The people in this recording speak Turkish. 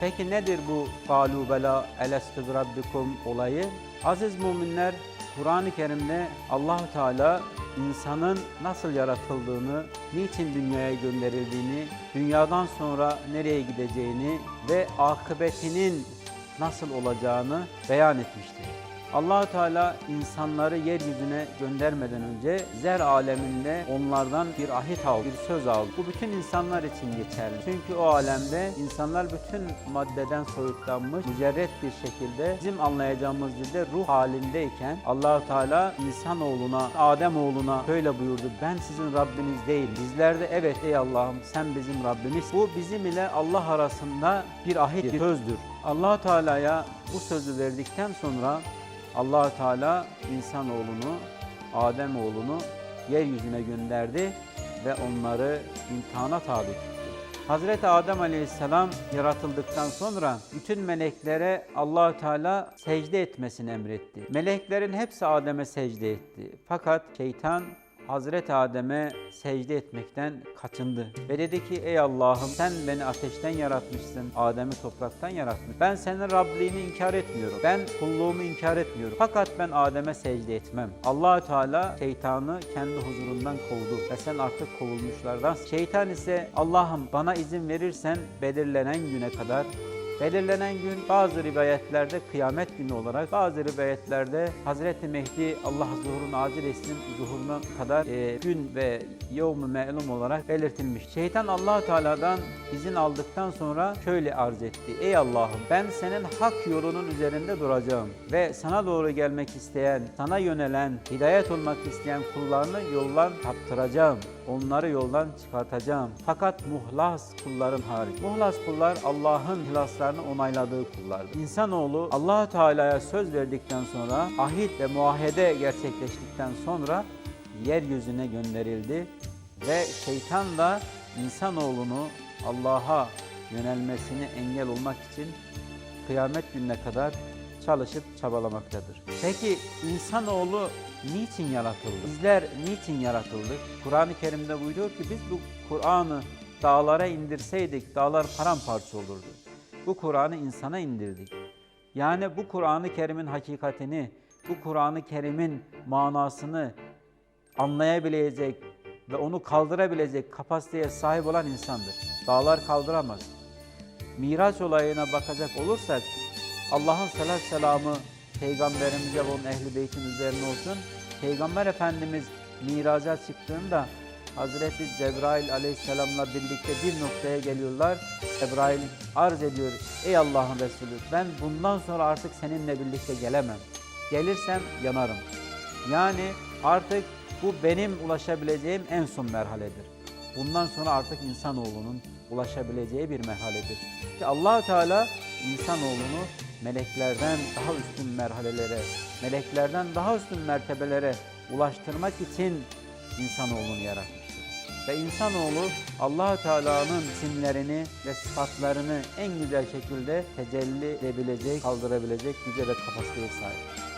Peki nedir bu galu bela elestü bi rabbikum olayı? Aziz müminler Kur'an-ı Kerim'de Allahu Teala insanın nasıl yaratıldığını, niçin dünyaya gönderildiğini, dünyadan sonra nereye gideceğini ve akıbetinin nasıl olacağını beyan etmiştir. Allahu Teala insanları yeryüzüne göndermeden önce zer aleminde onlardan bir ahit aldı, bir söz aldı. Bu bütün insanlar için geçerli. Çünkü o alemde insanlar bütün maddeden soyutlanmış, mücerret bir şekilde bizim anlayacağımız dilde ruh halindeyken Allahu Teala insanoğluna, Adem oğluna şöyle buyurdu. Ben sizin Rabbiniz değil. Bizler de evet ey Allah'ım sen bizim Rabbimiz. Bu bizim ile Allah arasında bir ahit, bir sözdür. Allahu Teala'ya bu sözü verdikten sonra allah Teala insanoğlunu, Adem oğlunu yeryüzüne gönderdi ve onları imtihana tabi tuttu. Hazreti Adem Aleyhisselam yaratıldıktan sonra bütün meleklere allah Teala secde etmesini emretti. Meleklerin hepsi Adem'e secde etti. Fakat şeytan Hazreti Adem'e secde etmekten kaçındı. Ve dedi ki ey Allah'ım sen beni ateşten yaratmışsın, Adem'i topraktan yaratmış. Ben senin Rabliğini inkar etmiyorum. Ben kulluğumu inkar etmiyorum. Fakat ben Adem'e secde etmem. allah Teala şeytanı kendi huzurundan kovdu. Ve sen artık kovulmuşlardan. Şeytan ise Allah'ım bana izin verirsen belirlenen güne kadar Belirlenen gün bazı rivayetlerde kıyamet günü olarak, bazı rivayetlerde Hazreti Mehdi Allah zuhurunu acil etsin zuhuruna kadar e, gün ve yevm-i me'lum olarak belirtilmiş. Şeytan allah Teala'dan izin aldıktan sonra şöyle arz etti. Ey Allah'ım ben senin hak yolunun üzerinde duracağım ve sana doğru gelmek isteyen, sana yönelen, hidayet olmak isteyen kullarını yoldan kaptıracağım. Onları yoldan çıkartacağım. Fakat muhlas kulların hariç. Muhlas kullar Allah'ın ihlaslarını onayladığı kullardır. İnsanoğlu allah Teala'ya söz verdikten sonra, ahit ve muahede gerçekleştikten sonra yeryüzüne gönderildi ve şeytan da insanoğlunu Allah'a yönelmesini engel olmak için kıyamet gününe kadar çalışıp çabalamaktadır. Peki insanoğlu niçin yaratıldı? Bizler niçin yaratıldık? Kur'an-ı Kerim'de buyuruyor ki biz bu Kur'an'ı dağlara indirseydik dağlar paramparça olurdu. Bu Kur'an'ı insana indirdik. Yani bu Kur'an-ı Kerim'in hakikatini, bu Kur'an-ı Kerim'in manasını anlayabilecek ve onu kaldırabilecek kapasiteye sahip olan insandır. Dağlar kaldıramaz. Miraç olayına bakacak olursak Allah'ın selat selamı Peygamberimize ve onun ehli beytin üzerine olsun. Peygamber Efendimiz miraca çıktığında Hazreti Cebrail aleyhisselamla birlikte bir noktaya geliyorlar. Cebrail arz ediyor. Ey Allah'ın Resulü ben bundan sonra artık seninle birlikte gelemem. Gelirsem yanarım. Yani artık bu benim ulaşabileceğim en son merhaledir. Bundan sonra artık insanoğlunun ulaşabileceği bir merhaledir. Ki allah Teala insanoğlunu meleklerden daha üstün merhalelere, meleklerden daha üstün mertebelere ulaştırmak için insanoğlunu yaratmıştır. Ve insanoğlu allah Teala'nın isimlerini ve sıfatlarını en güzel şekilde tecelli edebilecek, kaldırabilecek güce ve kapasiteye sahip.